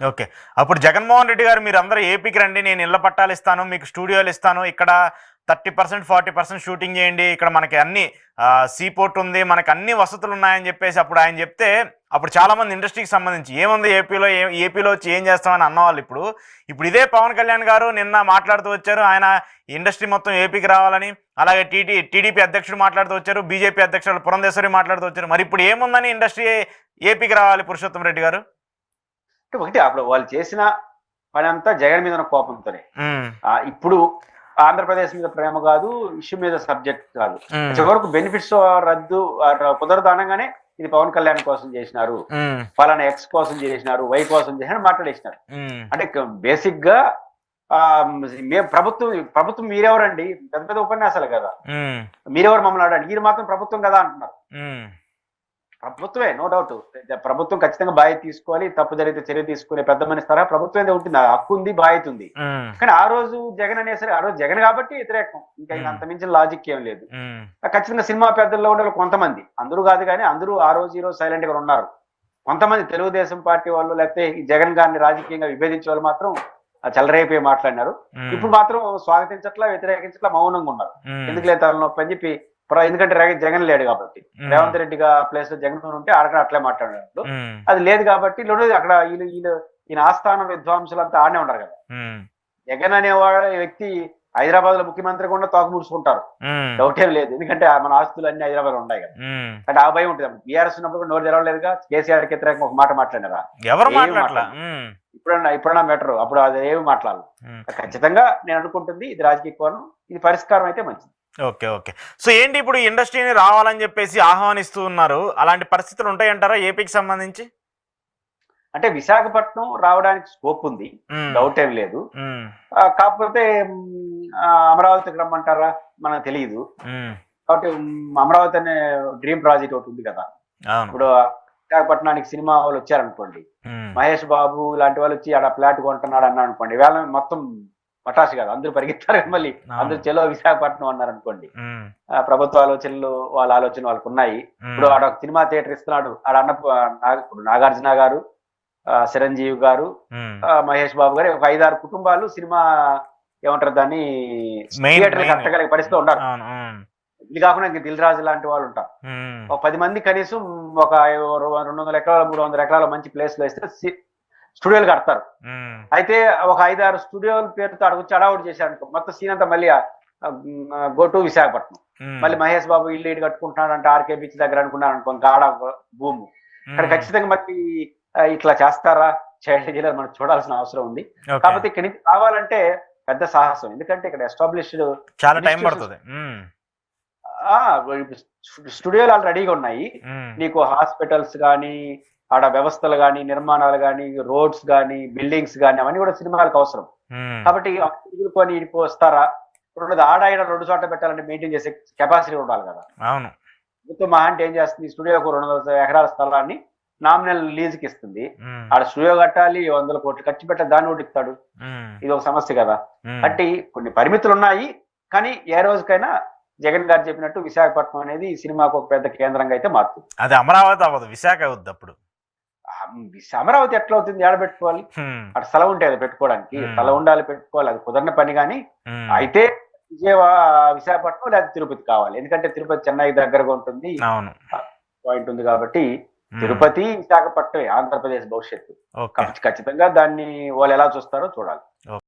Okay. అప్పుడు జగన్మోహన్ రెడ్డి గారు మీరు అందరూ ఏపీకి రండి నేను ఇళ్ళ పట్టాలు ఇస్తాను మీకు స్టూడియోలు ఇస్తాను ఇక్కడ thirty percent forty percent shooting చేయండి ఇక్కడ మనకి అన్ని సీ పోర్ట్ ఉంది మనకి అన్ని వసతులు ఉన్నాయని చెప్పేసి అప్పుడు ఆయన చెప్తే అప్పుడు చాలామంది ఇండస్ట్రీకి సంబంధించి ఏముంది ఏపీలో ఏ ఏపీలో వచ్చి ఏం చేస్తామని అన్నవాళ్ళు ఇప్పుడు. ఇప్పుడు ఇదే పవన్ కళ్యాణ్ గారు నిన్న మాట్లాడుతూ వచ్చారు ఆయన ఇండస్ట్రీ మొత్తం ఏపీకి రావాలని అలాగే టీటీ టీడీపీ అధ్యక్షుడు మాట్లాడుతూ వచ్చారు బీజేపీ అధ్యక్షుడు పురంధేశ్వరి మాట్లాడుతూ వచ్చారు. మరి ఇప్పుడు ఏముందని ఇండస్ట్రీ ఏపీకి రావాలి పురుషోత్తం రెడ్డి గారు? అంటే ఒకటి అప్పుడు వాళ్ళు చేసిన పని అంతా జగన్ మీద ఉన్న కోపంతోనే. ఇప్పుడు ఆంధ్రప్రదేశ్ మీద ప్రేమ కాదు ఇష్యూ మీద సబ్జెక్ట్ కాదు. చివరకు బెనిఫిట్స్ రద్దు ఆ, ర- కుదరదు అనగానే ఇది పవన్ కళ్యాణ్ కోసం చేసినారు ఫలానా ఎక్స్ కోసం చేసినారు వై కోసం చేసినారు మాట్లాడేసినారు. అంటే బేసిక్గా ఆ, మేము ప్రభుత్వం ప్రభుత్వం మీరెవరండి? పెద్ద పెద్ద ఉపన్యాసాలు కదా. మీరెవరు మమ్మల్ని ఆడండి మీరు మాత్రం ప్రభుత్వం కదా అంటున్నారు. ప్రభుత్వమే నో డౌట్ ప్రభుత్వం ఖచ్చితంగా బాధ్యత తీసుకోవాలి తప్పు జరిగితే చర్య తీసుకునే పెద్ద మనిషి తరహా ప్రభుత్వం ఏదో ఉంటుంది హక్కు ఉంది బాధ్యత ఉంది. కానీ ఆ రోజు జగన్ అనేసరి ఆ రోజు జగన్ కాబట్టి వ్యతిరేకం. ఇంకా అంత మించిన లాజిక్ ఏం లేదు. ఖచ్చితంగా సినిమా పెద్దల్లో ఉండే వాళ్ళు కొంతమంది. అందరూ కాదు కానీ అందరూ ఆ రోజు ఈ రోజు సైలెంట్గా ఉన్నారు. కొంతమంది తెలుగుదేశం పార్టీ వాళ్ళు లేకపోతే ఈ జగన్ గారిని రాజకీయంగా విభేదించే వాళ్ళు మాత్రం ఆ చల్లరైపోయి మాట్లాడినారు. ఇప్పుడు మాత్రం స్వాగతించట్లా వ్యతిరేకించట్లా మౌనంగా ఉన్నారు. ఎందుకు లేదు తలనొప్పి అని చెప్పి ప్ర- ఎందుకంటే జగన్ లేడు కాబట్టి. రేవంత్ రెడ్డి ప్లేస్లో జగన్ ఉంటే అక్కడ అట్లే ఉమ్, అది లేదు కాబట్టి అక్కడ వీళ్ళు వీళ్ళు ఈయన ఆస్థాన విద్వాంసులంతా ఆడనే ఉన్నారు కదా. జగన్ అనేవాడు వ్యక్తి హైదరాబాద్లో ముఖ్యమంత్రి కూడా తోక ముడుచుకుంటారు. డౌట్ ఏం లేదు. ఎందుకంటే మన ఆస్తులు అన్ని హైదరాబాద్లో ఉన్నాయి కదా. అంటే ఆ భయం ఉంటుంది. బీఆర్ఎస్ ఉన్నప్పుడు నోరు తెరవలేదుగా. కేసీఆర్కి వ్యతిరేకంగా ఒక మాట మాట్లాడినారా? ఎవరు ఇప్పుడన్నా ఇప్పుడన్నా మెటర్ అప్పుడు అది ఏమి మాట్లాడాలి. ఖచ్చితంగా నేను అనుకుంటుంది ఇది రాజకీయ కోణం. ఇది పరిష్కారం అయితే మంచిది. Okay okay. సో ఏంటి ఇప్పుడు ఇండస్ట్రీని రావాలని చెప్పేసి ఆహ్వానిస్తూ ఉన్నారు? అలాంటి పరిస్థితులు ఉంటాయంటారా ఏపీకి సంబంధించి? అంటే విశాఖపట్నం రావడానికి స్కోప్ ఉంది. డౌట్ ఏం లేదు. కాకపోతే అమరావతికి రమ్మంటారా? మనకు తెలియదు కాబట్టి అమరావతి అనే డ్రీమ్ ప్రాజెక్ట్ ఒకటి ఉంది కదా. ఇప్పుడు విశాఖపట్నానికి సినిమా వాళ్ళు వచ్చారనుకోండి. మహేష్ బాబు లాంటి వాళ్ళు వచ్చి ఆడ ఫ్లాట్ కొంటున్నాడు అన్నాడు అనుకోండి వేళ మొత్తం పటాసు కాదు అందరూ పరిగెత్తారు మళ్ళీ. అందరూ చెలో విశాఖపట్నం అన్నారు అనుకోండి. ప్రభుత్వ ఆలోచనలు వాళ్ళ ఆలోచన వాళ్ళకు ఉన్నాయి. ఇప్పుడు ఆడ ఒక సినిమా థియేటర్ ఇస్తున్నాడు. ఆడ అన్న ఇప్పుడు నాగార్జున గారు చిరంజీవి గారు మహేష్ బాబు గారు ఒక ఐదారు కుటుంబాలు సినిమా ఏమంటారు దాన్ని? థియేటర్. కట్టగలిగే పరిస్థితిలో ఉన్నారు. ఇది కాకుండా ఇంక దిల్ రాజు లాంటి వాళ్ళు ఉంటారు. ఒక పది మంది కనీసం ఒక రెండు వందల ఎకరాల మూడు వందల ఎకరాల మంచి ప్లేస్లో ఇస్తే స్టూడియోలు కడతారు. అయితే ఒక ఐదారు స్టూడియోల పేరుతో అడుగుచ్చి అడావుట్ చేశారు అనుకో మొత్తం సీన్ అంతా మళ్ళీ గో టు విశాఖపట్నం. మళ్ళీ మహేష్ బాబు ఇల్లు ఇటు కట్టుకుంటున్నాడు అంటే ఆర్కే బీచ్ దగ్గర అనుకున్నాడు అనుకో ఒక భూము. ఇక్కడ ఉమ్, ఖచ్చితంగా మళ్ళీ ఇట్లా చేస్తారా? చేయలేదు మనం చూడాల్సిన అవసరం ఉంది. కాకపోతే ఇక్కడి నుంచి రావాలంటే పెద్ద సాహసం. ఎందుకంటే ఇక్కడ ఎస్టాబ్లిష్డ్ చాలా టైం పడుతుంది. స్టూడియోలు ఆల్రెడీ రెడీగా ఉన్నాయి నీకు హాస్పిటల్స్ కానీ ఆడ వ్యవస్థలు కానీ నిర్మాణాలు కానీ రోడ్స్ కానీ బిల్డింగ్స్ కానీ అవన్నీ కూడా సినిమాలకు అవసరం. కాబట్టి కొని ఇడికి వస్తారా? రెండోది ఆడ ఈడ రెండు చోట్ల పెట్టాలంటే మెయింటైన్ చేసే కెపాసిటీ ఉండాలి కదా. అవును. ప్రభుత్వం మహా అంటే ఏం చేస్తుంది? స్టూడియోకు రెండు వందల ఎకరాల స్థలాన్ని నామినల్ లీజుకి ఇస్తుంది. ఆడ స్టూడియో కట్టాలి వందల కోట్లు ఖర్చు పెట్ట దాన్ని ఉమ్, ఇది ఒక సమస్య కదా. అంటే కొన్ని పరిమితులు ఉన్నాయి కానీ ఏ రోజుకైనా జగన్ గారు చెప్పినట్టు విశాఖపట్నం అనేది ఈ సినిమాకు ఒక పెద్ద కేంద్రంగా అయితే మారుతుంది. అది అమరావతి అవ్వదు విశాఖ అవుద్ది అప్పుడు. అమరావతి ఎట్లా అవుతుంది ఏడ పెట్టుకోవాలి అక్కడ స్థలం ఉంటే అది పెట్టుకోవడానికి. స్థలం ఉండాలి పెట్టుకోవాలి. అది కుదరని పని కానీ అయితే విజయవాడ విశాఖపట్నం లేదా తిరుపతి కావాలి. ఎందుకంటే తిరుపతి చెన్నై దగ్గరగా ఉంటుంది. పాయింట్ ఉంది కాబట్టి తిరుపతి విశాఖపట్నం ఆంధ్రప్రదేశ్ భవిష్యత్తు. ఖచ్చితంగా దాన్ని వాళ్ళు ఎలా చూస్తారో చూడాలి.